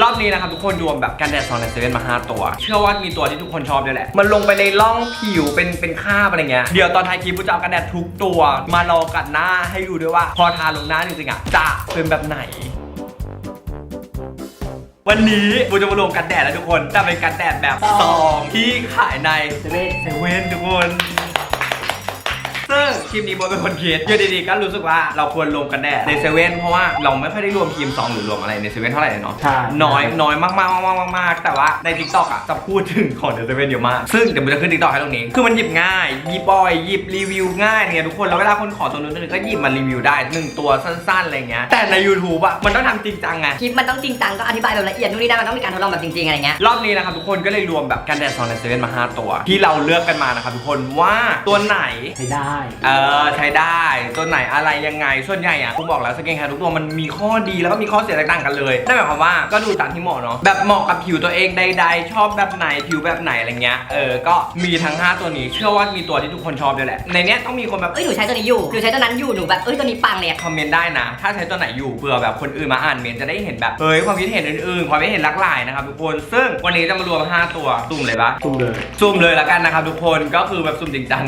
รอบนี้นะครับทุกคนรวมแบบกันแดดซองในเซเว่นมา 5 ตัว เชื่อว่ามีตัวที่ทุกคนชอบด้วยแหละ มันลงไปในร่องผิวเป็นเป็นคราบอะไรเงี้ย เดี๋ยวตอนท้ายคลิปกูจะเอากันแดดทุกตัว มารอกัดหน้าให้ดูด้วยว่า พอทาลงหน้าจริงๆอะจะเป็นแบบไหน วันนี้กูจะมารวมกันแดดแล้วทุกคนแต่เป็นกันแดดแบบซองที่ขายในเซเว่นเซเว่นทุกคน ซึ่งทีมนี้โบทเป็นคนคิดอยู่ดีๆก็รู้สึกว่าเราควรรวมกันแดดในเซเว่นเพราะว่าเราไม่ค่อยได้รวมทีมซองหรือรวมอะไรในเซเว่นเท่าไหร่เลยเนาะใช่ น้อยน้อยมากๆมากๆมากๆแต่ว่าใน t ิ k t o k อะจะพูดถึงของเดอะเซเว่นเยอะมาก ซึ่งเดี๋ยวผมจะขึ้น t ิ k t o k ให้ตรงนี้ คือมันหยิบง่ายหยิบบ่อยหยิบรีวิวง่ายเนี่ยทุกคนแล้วเวลาคนขอตัวนู้นตัวนี้ก็หยิบมารีวิวได้หนึ่งตัวสั้นๆอะไรเงี้ยแต่ใน YouTube อะมันต้องทำจริงจังไง คลิปมันต้องจริงจังก็อธิบายแบบละเอียดนู่นนี่นั่นมันต้องมีการทดลองแบบจริงๆอะไรเงี้ย รอบนี้นะครับทุกคนก็เลยรวมแบบกันแดดซองในเซเว่นมา 5 ตัว ที่เราเลือกกันมานะครับทุกคนว่าตัวไหน ใช้ได้เออใช้ได้ตัวไหนอะไรยังไงส่วนใหญ่อะผมบอกแล้วสกินแคร์ทุกตัวมันมีข้อดีแล้วก็มีข้อเสียแตกต่างกันเลยนั่นหมายความว่าก็ดูตามที่เหมาะเนาะแบบเหมาะกับผิวตัวเองใด ๆ ชอบแบบไหนผิวแบบไหนอะไรเงี้ยเออก็มีทั้ง 5 ตัวนี้ เชื่อว่ามีตัวที่ทุกคนชอบด้วยแหละ ในเนี้ยต้องมีคนแบบเอ้ยหนูใช้ตัวนี้อยู่หนูใช้ตัวนั้นอยู่หนูแบบเอ้ยตัวนี้ปังเลยอะคอมเมนต์ได้นะ ถ้าใช้ตัวไหนอยู่เผื่อแบบคนอื่นมาอ่านเมนต์จะได้เห็นแบบเฮ้ยความคิดเห็นอื่นๆความคิดเห็นหลากหลายนะครับทุกคนซึ่งวันนี้จะมารวม 5 ตัวตุ่มเลยปะตุ้มเลยซูมเลยแล้วกันนะครับทุกคนก็คือแบบซูมจริงจัง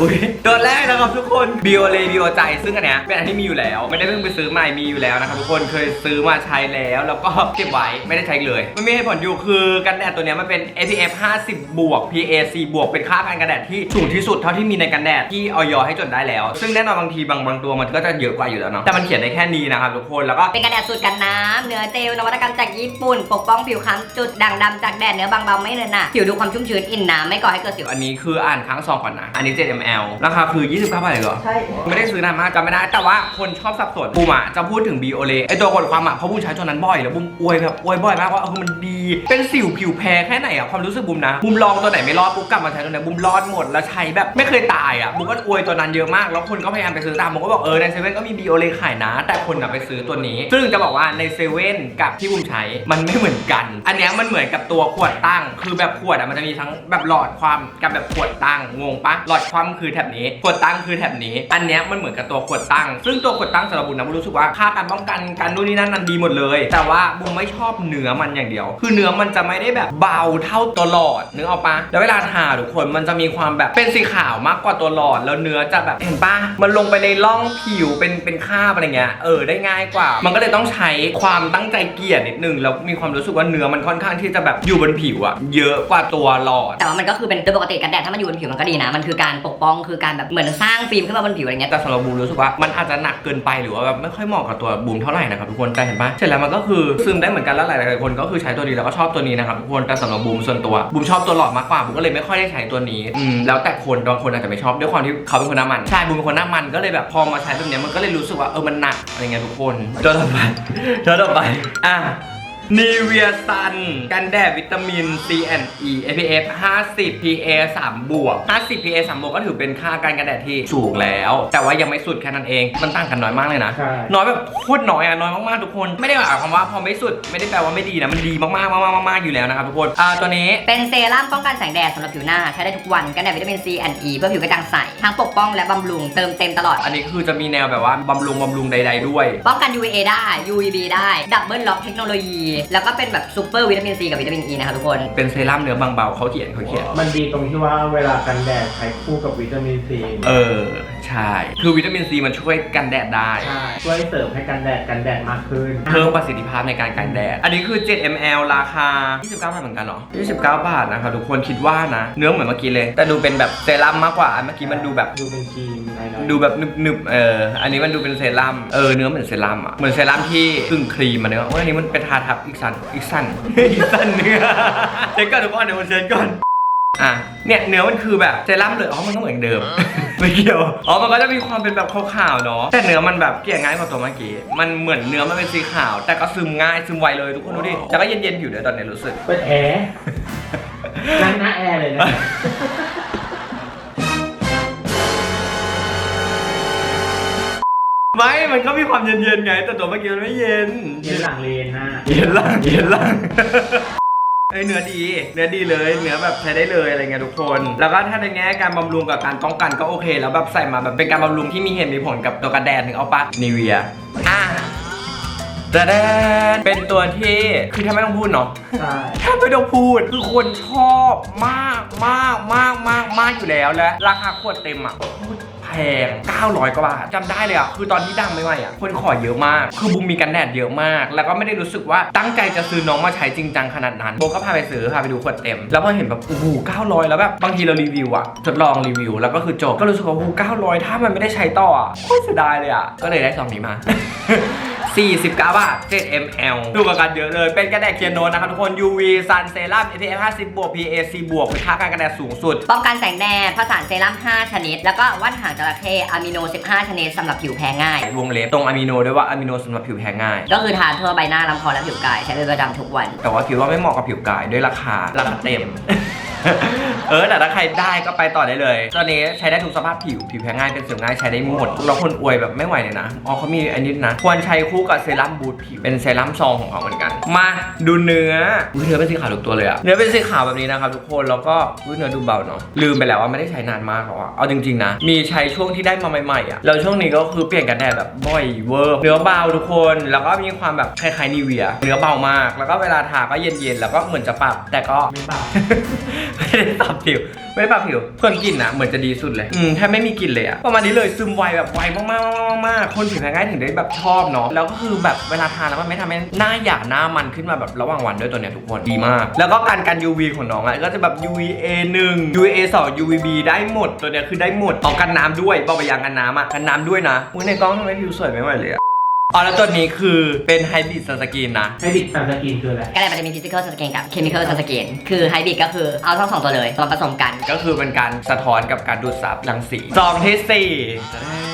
อุ้ยตัวแรกนะครับทุกคนบิโอเลบิโอใจ ซึ่งอันเนี้ยเป็นอันที่มีอยู่แล้ว ไม่ได้เพิ่งไปซื้อใหม่มีอยู่แล้วนะครับทุกคนเคยซื้อมาใช้แล้ว แล้วก็เก็บไว้ไม่ได้ใช้เลย มันมีเหตุผลอยู่คือกันแดดตัวเนี้ยมันเป็น SPF 50 บวก PAC บวกเป็นค่ากันกันแดดที่สูงที่สุดเท่าที่มีในกันแดดที่ออยให้จดได้แล้ว ซึ่งแน่นอนบางทีบางบางตัวมันก็จะเยอะกว่าอยู่แล้วเนาะแต่มันเขียนได้แค่นี้นะครับทุกคนแล้วก็เป็นกันแดดสูตรกันน้ำเนื้อเจลนวัตกรรมจากญี่ปุ่น ปกป้องผิวคล้ำจุดด่างดำจากแดดเนื้อบางเบาไม่เนินหนะผิวดูความชุ่มชื้นอิ่มน้ำไม่ก่อให้เกิดสิวอันนี้คืออ่านครั้งสองก่อนนะอันนี้ 7 ml ราคาคือ 29บาทเลยเหรอ ใช่ ไม่ได้ซื้อนานมากจำไม่ได้ แต่ว่าคนชอบสับสนบูมอะจะพูดถึงบีโอเลไอตัวกดความอะเพราะบูมใช้ตัวนั้นบ่อยแล้วบูมอวยแบบอวยบ่อยมากว่าเออมันดี เป็นสิวผิวแพ้แค่ไหนอะความรู้สึกบูมนะบูมลองตัวไหนไม่รอดปุ๊บกลับมาใช้ตัวไหนบูมรอดหมดแล้วใช้แบบไม่เคยตายอะบูมก็อวยตัวนั้นเยอะมากแล้วคนก็พยายามไปซื้อตามบูมก็บอกเออในเซเว่นก็มีบีโอเลขายนะ แต่คนอะไปซื้อตัวนี้ ซึ่งจะบอกว่าในเซเว่นกับที่บูมใช้มันไม่เหมือนกัน อันเนี้ยมันเหมือนกับตัวขวดตั้ง คือแบบขวดอะมันจะมีทั้งแบบหลอดความกับแบบขวดตั้งงงปะหลอดความคือแถบนี้ขวดตั้งคือแถบนี้ อันเนี้ยมันเหมือนกับตัวขวดตั้ง ซึ่งตัวขวดตั้งสำหรับบุญนะบุญรู้สึกว่าค่าการป้องกันการนู่นนี่นั่นนันดีหมดเลย แต่ว่าบุญไม่ชอบเนื้อมันอย่างเดียว คือเนื้อมันจะไม่ได้แบบเบาเท่าตัวหลอดนึกออกปะแล้วเวลาทาทุกคนมันจะมีความแบบเป็นสีขาวมากกว่าตัวหลอด แล้วเนื้อจะแบบเห็นปะมันลงไปในร่องผิวเป็นเป็นคราบอะไรเงี้ยเออได้ง่ายกว่า มันก็เลยต้องใช้ความตั้งใจเกลี่ยนิดนึงแล้วมีความรู้สึกว่าเนื้อมันค่อนข้างที่จะแบบอยู่บนผิวอะเยอะกว่าตัวหลอด แต่ว่ามันก็คือเป็นโดยปกติกันแดดถ้ามันอยู่บนผิวมันก็ดีนะ มันคือการปกป้องคือการแบบเหมือนสร้างฟิล์มขึ้นมาบนผิวอะไรเงี้ยแต่สำหรับบูมรู้สึกว่ามันอาจจะหนักเกินไปหรือว่าแบบไม่ค่อยเหมาะกับตัวบูมเท่าไหร่นะครับทุกคนแต่เห็นปะเสร็จแล้วมันก็คือซึมได้เหมือนกันแล้วหลายๆคนก็คือใช้ตัวนี้แล้วก็ชอบตัวนี้นะครับทุกคนแต่สำหรับบูมส่วนตัวบูมชอบตัวหลอดมากกว่าบูมก็เลยไม่ค่อยได้ใช้ตัวนี้อืมแล้วแต่คนบางคนอาจจะไม่ชอบด้วยความที่เขาเป็นคนหน้ามันใช่บูมเป็นคนหน้ามันก็เลยแบบพอมาใช้แบบเนี้ยมันก็เลยรู้สึกว่าเออมันหนักอะไรเงี้ยทุกคนตัวต่อไปตัวต่อไปอะ นีเวียซัน กันแดดวิตามิน C and E SPF 50 PA 3 บวก 50 PA 3 บวกก็ถือเป็นค่าการกันแดดที่สูงแล้ว แต่ว่ายังไม่สุดแค่นั้นเอง มันต่างกันน้อยมากเลยนะ ใช่ น้อยแบบโคตรน้อยอะน้อยมากๆทุกคน ไม่ได้หมายความว่าพอไม่สุดไม่ได้แปลว่าไม่ดีนะ มันดีมากๆมากๆมากๆอยู่แล้วนะครับทุกคน อ่าตัวนี้ เป็นเซรั่มป้องกันแสงแดดสำหรับผิวหน้า ใช้ได้ทุกวันกันแดดวิตามิน C and E เพื่อผิวกระจ่างใส ทั้งปกป้องและบำรุงเติมเต็มตลอด อันนี้คือจะมีแนวแบบว่าบำรุงบำรุงใด ๆ ด้วย ป้องกัน UVA ได้ UVB ได้ ดับเบิลล็อกเทคโนโลยีแล้วก็เป็นแบบซูเปอร์วิตามิน C กับวิตามิน E นะครับทุกคน เป็นเซรั่มเนื้อบางเบาเขาเขียนเขาเขียน มันดีตรงที่ว่าเวลากันแดดใช้คู่กับวิตามินซี เออ ใช่ คือวิตามินซีมันช่วยกันแดดได้ใช่ช่วยเสริมให้กันแดดกันแดดมากขึ้น เพิ่มประสิทธิภาพในการกันแดด อันนี้คือ 7 ml ราคา 29 บาทเหมือนกันเหรอ 29 บาทนะครับทุกคนคิดว่านะ เนื้อเหมือนเมื่อกี้เลย แต่ดูเป็นแบบเซรั่มมากกว่า อันเมื่อกี้มันดูแบบ ดูเป็นครีมหน่อยๆดูแบบนึบๆ เออ อันนี้มันดูเป็นเซรั่ม เออ เนื้อเหมือนเซรั่มอะ เหมือนเซรั่มที่กึ่งครีมมาเนื้อว่าอันนี้มันเป็นทาทับอีกสัน อีกสัน อีกสันเนื้อเช็คก่อนทุกคนเดี๋ยวผมเช็คก่อน อะ เนี่ยเนื้อมันคือแบบเซรั่มเลยอ๋อมันก็เหมือนเดิม ไม่เกี่ยว อ๋อ มันก็จะมีความเป็นแบบขาวๆเนาะ แต่เนื้อมันแบบเกลี่ยง่ายกว่าตัวเมื่อกี้ มันเหมือนเนื้อมันเป็นสีขาว แต่ก็ซึมง่ายซึมไวเลยทุกคนดูดิ แต่ก็เย็นๆผิวเดี๋ยวตอนนี้รู้สึก เปิดแอร์นั่งหน้าแอร์เลยนะ ไม่ มันก็มีความเย็นๆไง แต่ตัวเมื่อกี้มันไม่เย็น เย็นหลังเลนหน้าเย็นล่างเย็นล่าง เอ้ยเนื้อดี เนื้อดีเลย เนื้อแบบใช้ได้เลยอะไรเงี้ยทุกคน แล้วก็ถ้าในแง่การบำรุงกับการป้องกันก็โอเค แล้วแบบใส่มาแบบเป็นการบำรุงที่มีเหตุมีผลกับตัวกระแดดหนึ่งเอาปะนิเวียอะแต่แดนเป็นตัวที่คือถ้าไม่ต้องพูดเนาะใช่ถ้าไม่ต้องพูดคือคนชอบมากมากมากมากมากอยู่แล้วและราคาขวดเต็มอะโคตรแพง 900 กว่าบาทจำได้เลยอะ คือตอนที่ดังไม่ไหวอะ คนขอเยอะมาก คือบูมมีกันแดดเยอะมาก แล้วก็ไม่ได้รู้สึกว่าตั้งใจจะซื้อน้องมาใช้จริงจังขนาดนั้นโบก็พาไปซื้อพาไปดูขวดเต็ม แล้วพอเห็นแบบโอ้โห900 แล้วแบบบางทีเรารีวิวอะทดลองรีวิวแล้วก็คือจบก็รู้สึกว่าโอ้โห900 ถ้ามันไม่ได้ใช้ต่ออะโคตรเสียดายเลยอะก็เลยได้ซองนี้มา 49 บาท7 ml ดูกับกันเยอะเลย เป็นกระแดดเคียนโนนนะครับทุกคน UV Sun Serum SPF 50บวก PAC บวกเป็นค่าการกระแดดสูงสุด ป้องกันแสงแดดผสานเซรั่ม 5 ชนิด แล้วก็ว่านหางจระเข้อะมิโน 15 ชนิดสำหรับผิวแพ้ง่าย วงเล็บตรงอะมิโนด้วยว่าอะมิโนสำหรับผิวแพ้ง่าย ก็คือทาทั่วใบหน้าลำคอและผิวกายใช้เป็นประจำทุกวัน แต่ว่าคิดว่าไม่เหมาะกับผิวกายด้วยราคาราคาเต็ม เออแต่ถ้าใครได้ก็ไปต่อได้เลยตอนนี้ใช้ได้ทุกสภาพผิวผิวแพ้ง่ายเป็นสิวง่ายใช้ได้หมดแล้วคนอวยแบบไม่ไหวเลยนะอ๋อเขามีอันนี้นะ ควรใช้คู่กับเซรั่มบูทผิวเป็นเซรั่มซองของเขาเหมือนกัน มาดูเนื้อเนื้อเป็นสีขาวทุกตัวเลยอะเนื้อเป็นสีขาวแบบนี้นะครับทุกคนแล้วก็เนื้อดูเบาเนาะลืมไปแล้วว่าไม่ได้ใช้นานมากแล้วอะเอาจริงๆนะมีใช้ช่วงที่ได้มาใหม่ๆอะแล้วช่วงนี้ก็คือเปลี่ยนกันแดดแบบบ่อยเวอร์เนื้อเบาทุกคน แล้วก็มีความแบบคล้ายๆนิเวียเนื้อเบามาก แล้วก็เวลาทาก็เย็นๆแล้วก็เหมือนจะปรับแต่ก็ไม่เปล่าไม่ได้ปรับผิว ไม่ได้ปรับผิวส่วนกลิ่นนะเหมือนจะดีสุดเลย อืมแทบไม่มีกลิ่นเลยอะประมาณนี้เลยซึมไวแบบไวมากๆมากๆคนผิวแพ้ง่ายถึงได้แบบชอบเนาะ แล้วก็คือแบบเวลาทานแล้วมันไม่ทำให้หน้าหยาหน้ามันขึ้นมาแบบระหว่างวันด้วยตัวเนี้ยทุกคน ดีมาก แล้วก็การกัน UV ของน้องอะก็จะแบบ UVA 1 UVA 2 UVB ได้หมด ตัวเนี้ยคือได้หมดออกกันน้ำด้วยบอกไปยังกันน้ำอะกันน้ำด้วยนะอุ้ยในกล้องทำไมผิวสวยไม่ไหวเลยอะ อ๋อแล้วตัวนี้คือเป็นไฮบริดซันสกินนะให้ดิบตามสกินคืออะไร ก็เลยมันจะมี physical skin กับ chemical skin คือไฮบริดก็คือเอาทั้งสองตัวเลยมาผสมกัน ก็คือเป็นการสะท้อนกับการดูดซับรังสีซองที่4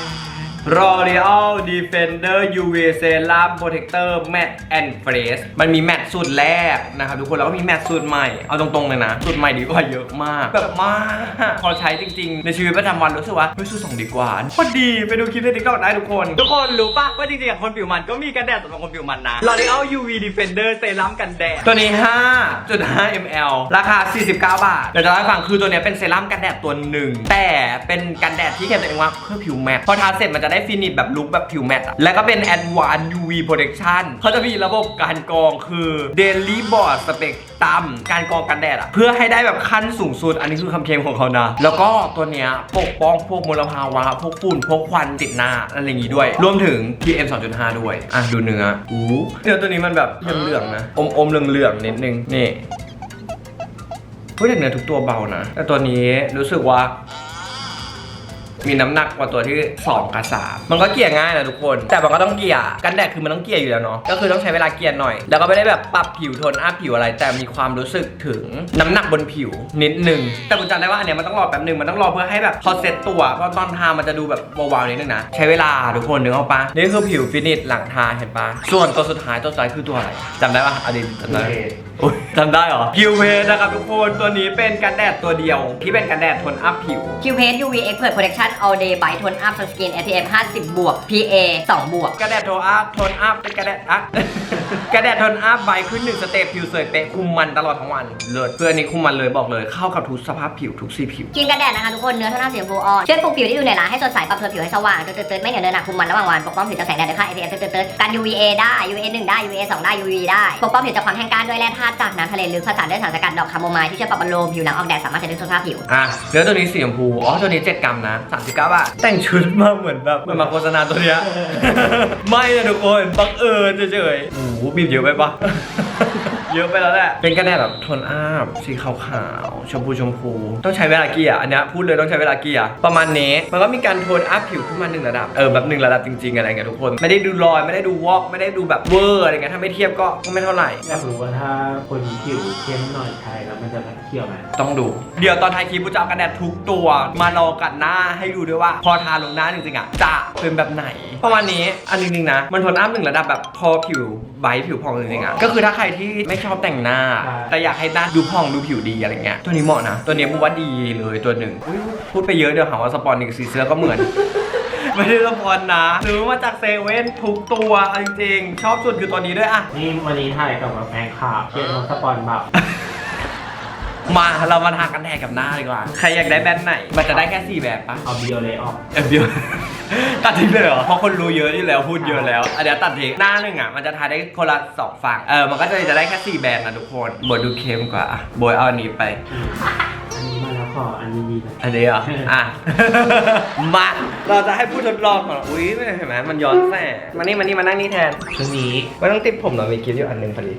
L'Oreal Defender UV Serum Protector Matte and Fresh มันมีแมตต์สูตรแรกนะครับทุกคนแล้วก็มีแมตต์สูตรใหม่ เอาตรงๆเลยนะ สูตรใหม่ดีกว่าเยอะมาก แบบมาก พอใช้จริงๆ ในชีวิตประจำวันรู้สึกว่าเฮ้ยสูตรสองดีกว่าพอดีไปดูคลิปในติ๊กตอกได้ทุกคน ทุกคนรู้ปะว่าจริงๆคนผิวมันก็มีกันแดดสำหรับคนผิวมันนะ L'Oreal UV Defender Serum กันแดด ตัวนี้ 5.5 ml ราคา 49 บาท เดี๋ยวจะเล่าให้ฟังคือตัวนี้เป็นเซรั่มกันแดดตัวหนึ่งแต่เป็นกันแดดที่เขียนตัวเองว่าเพื่อผิวแมตต์พอทาเสร็จมันจะได้ฟินิชแบบลุคแบบผิวแมตต์อะแล้วก็เป็น Advanced UV Protection เขาจะมีระบบการกรองคือ Daily Board Spectrum การกรองกันแดดอะเพื่อให้ได้แบบขั้นสูงสุด อันนี้คือคำเคลมของเขานะ แล้วก็ตัวเนี้ยปกป้องพวกมลภาวะ พวกฝุ่นพวกควันติดหน้าอะไรอย่างงี้ด้วย รวมถึง PM 2.5 ด้วย อะ ดูเนื้ออู้เนื้อตัวนี้มันแบบเหลืองๆนะ อมๆเหลืองๆนิดนึง นี่พูดถึงเนื้อทุกตัวเบานะ แต่ตัวนี้รู้สึกว่า มีน้ำหนักกว่าตัวที่ 2 กับ 3 มันก็เกลี่ยง่ายนะทุกคน แต่มันก็ต้องเกลี่ยกันแดดคือมันต้องเกลี่ยอยู่แล้วเนาะก็คือต้องใช้เวลาเกลี่ยหน่อย แล้วก็ไม่ได้แบบปรับผิวโทนอัพผิวอะไร แต่มีความรู้สึกถึงน้ำหนักบนผิวนิดนึงแต่คุณจำได้ว่าอันเนี้ยมันต้องรอแป๊บนึงมันต้องรอเพื่อให้แบบพอเซ็ตตัวเพราะตอนทามันจะดูแบบวาวๆนิดนึงนะใช้เวลาทุกคนนึกออกปะนี่คือผิวฟินิชหลังทาเห็นปะส่วนตัวสุดท้ายตัวสุดท้ายคือตัวอะไรจำได้ปะอดีตจำได้ อุ๊ยจำได้เหรอคิวเพนะครับทุกคนตัวนี้เป็นกันแดดตัวเดียว ที่เป็นกันแดดโทนอัพผิว Q Paint UV Expert Protection All Day By Tone Up Sunscreen SPF 50 บวก PA 2 บวก กระแดดโทนอัพโทนอัพเป็นกระแดดอัพ กระแดดโทนอัพใบขึ้นหนึ่งสเต็ปผิวสวยเป๊ะคุมมันตลอดทั้งวันเลิศเพื่อนนี้คุมมันเลยบอกเลยเข้ากับทุกสภาพผิวทุกสีผิว ครีมกันแดดนะคะทุกคนเนื้อเท่าหน้าสีชมพูอ่อนช่วยปลุกผิวที่อยู่ในร้านให้สดใสปรับโทนผิวให้สว่างเตือนๆไม่เหนียวเนินหนักคุมมันระหว่างวันปกป้องผิวจากแสงแดดด้วยค่า SPF เตือนๆกัน UVA ได้ UVA 1ได้ UVA 2ได้ UV ได้ปกป้องผิวจากความแห้งกร้านด้วยแร่ธาตุจากน้ำทะเลลึกผสานด้วยสารสกัดดอกคาโมไมล์ที่ช่วยปรับบำรุงผิวหนังออกแดดสามารถใช้ได้ทุกสภาพผิว อะเนื้อตัวนี้สีชมพูอ๋อตัวนี้ 7 กรัมนะ39บาทแต่งชุดมาเหมือนแบบเหมือนมาโฆษณาตัวเนี้ย ไม่นะทุกคนบังเอิญเฉยๆโอ้โหบีบ เยอะไปปะเยอะไปแล้วแหละ เป็นกระแดดแบบโทนอัพสีขาวๆ ชมพูชมพู ต้องใช้เวลาเกลี่ยอันเนี้ยพูดเลยต้องใช้เวลาเกลี่ยประมาณนี้ มันก็มีการโทนอัพผิวขึ้นมาหนึ่งระดับ เออแบบหนึ่งระดับจริงๆอะไรเงี้ยทุกคน ไม่ได้ดูรอยไม่ได้ดูวอกไม่ได้ดูแบบเวอร์อะไรเงี้ยถ้าไม่เทียบก็ก็ไม่เท่าไหร่ อยากรู้ว่าถ้าคนผิวเข้มหน่อยใช้แล้วมันจะแบบเขียวไหมต้องดู เดี๋ยวตอนท้ายคลิปกูจะเอากันแดดทุกตัว มาลองกันหน้าให้ดูด้วยว่า พอทาลงหน้าจริงๆอะจะเป็นแบบไหน ประมาณนี้อันจริงๆนะ มันโทนอัพหนึ่งระดับแบบพอผิวไบท์ผิวพองจริงๆอะก็คือถ้าใครที่ไม่ชอบแต่งหน้า แต่อยากให้หน้าดูพองดูผิวดีอะไรเงี้ยตัวนี้เหมาะนะ ตัวนี้ผมว่าดีเลยตัวหนึ่งอุ๊ยพูดไปเยอะเดี๋ยวหาว่าสปอนอีกสีเสื้อก็เหมือนไม่ได้สปอนนะซื้อมาจากเซเว่นทุกตัวเอาจริงๆชอบสุดคือตัวนี้ด้วยอะนี่วันนี้ถ่ายกับแบบแฟนคลับเขียนว่าสปอนแบบ มาเรามาทากันแดดกับหน้าดีกว่า ใครอยากได้แบรนด์ไหน มันจะได้แค่ 4 แบบปะเอาบิโอเลออกเออเดี๋ยว ตัดทิ้งเลยเหรอ เพราะคนรู้เยอะอยู่แล้วพูดเยอะแล้วอันเดี๋ยวตัดทิ้งหน้าหนึ่งอะมันจะทายได้คนละสองฝั่ง เออ มันก็จะจะได้แค่สี่แบรนด์นะทุกคนบทดูเค็มกว่าอะโบยเอาอันนี้ไป อันนี้มาแล้วขออันนี้ดีนะอันนี้เหรออะ มา เราจะให้ผู้ทดลองก่อนอุ้ยเห็นไหมมันย้อนแสงมานี่มานี่มานั่งนี่แทนเครื่องนี้ไม่ต้องติดผมหรอกมีกิฟต์อยู่อันหนึ่งพอดี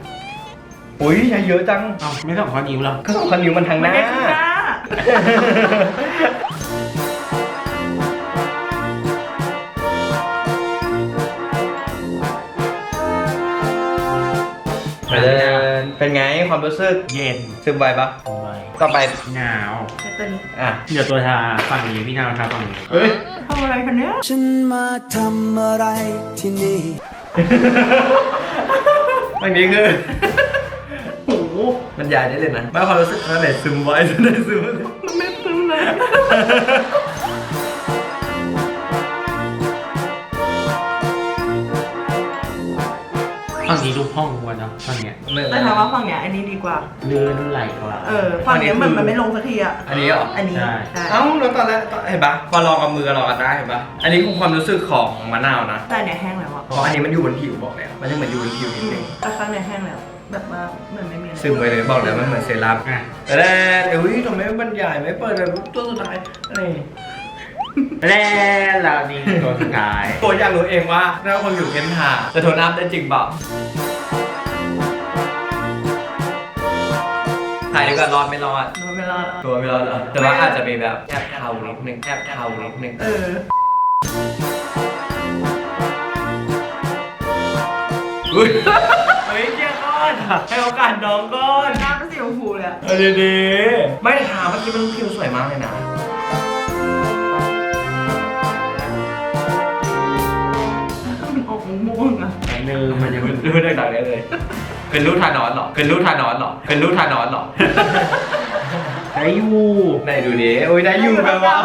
อุ้ยใช้เยอะจังเอ้าไม่ต้องขอนิ้วหรอก็สองคันนิ้วมันทางหน้าไปเดินเป็นไงความรู้สึกเย็นซึมไวปะทำไมต่อไปหนาวใช้ตัวนี้อะเดี๋ยวตัวทาฝั่งนี้พี่นาวทาฝั่งนี้เฮ้ยทำอะไรคะเนี้ยฉันมาทำอะไรที่นี่ อันนี้คือ โอ้โหมันยายได้เลยนะไม่ความรู้สึกนั่นแหละซึมไว้นั่นแหละซึมไว้มันไม่ซึมเลยฝั่งนี้ดูห้องกว่าเนอะฝั่งเนี้ยแต่ถามว่าฝั่งเนี้ยอันนี้ดีกว่าลื่นไหลกว่า เออฝั่งเนี้ยมันมันไม่ลงสักทีอะอันนี้เหรอ อันนี้ใช่ใช่เอ้าแล้วตอนแรกตอนเห็นปะพอลองกับมือลองกันได้เห็นปะอันนี้คือความรู้สึกของมะนาวนะ แต่เนี่ยแห้งแล้วอะเพราะอันนี้มันอยู่บนผิวบอกแล้ว มันจะเหมือนอยู่บนผิวนิดนึงแต่ข้างในแห้งแล้ว แบบว่าเหมือนไม่มีอะไรซึมไปเลยบอกแล้วมันเหมือนเซรั่มอะแต่แล้วเอ้ยทำไมไม่บรรยายไม่เปิดเลยตัวสุดท้ายอะไรแล้วแล้วนี่ตัวสุดท้ายตัวอยากรู้เองว่าถ้าคนอยู่เข้มทาจะทนน้ำได้จริงเปล่าถ่ายดีกว่ารอดไม่รอด มันไม่รอดอะตัวไม่รอดเหรอแต่ว่าอาจจะมีแบบแอบเทานิดนึงแอบเทานิดนึงเอออุ้ย เฮ้ยเกียร์ ก้อนให้โอกาสน้องก้อน น้ำเป็นสีชมพูเลยอะเออดีๆไม่แต่ทาเมื่อกี้มันผิวสวยมากเลยนะ มันออกม่วงๆอะเนื้อมันยังรูปได้หนักได้เลย เป็นรูปทานอนเหรอ เป็นรูปทานอนเหรอ เป็นรูปทานอนเหรอ ได้อยู่ไหนดูดิโอ้ยได้อยู่แบบว่า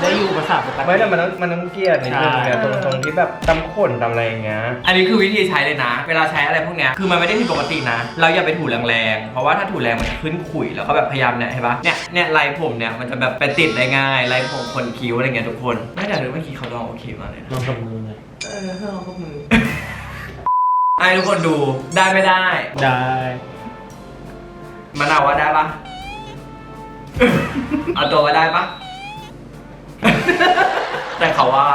ได้อยู่ภาษาปกติไม่แต่มันต้องมันต้องเกลียดนิดนึงใช่เนี่ยตรงตรงที่แบบตำขนตำอะไรอย่างเงี้ย อันนี้คือวิธีใช้เลยนะ เวลาใช้อะไรพวกเนี้ยคือมันไม่ได้ผิดปกตินะ เราอย่าไปถูแรงๆ เพราะว่าถ้าถูแรงมันจะขึ้นขุยแล้วก็แบบพยายามเนี่ยเห็นปะเนี่ยเนี่ยลายผมเนี่ยมันจะแบบไปติดได้ง่ายลายผมคนคิ้วอะไรเงี้ยทุกคนไม่แต่เมื่อกี้เขาลองโอเคมากเลยนะลองกับมือเลยเออเธอลองกับมือไอ้ทุกคนดูได้ไม่ได้ ได้มะนาวว่าได้ปะ เอาตัวมาได้ปะแต่เขาว่า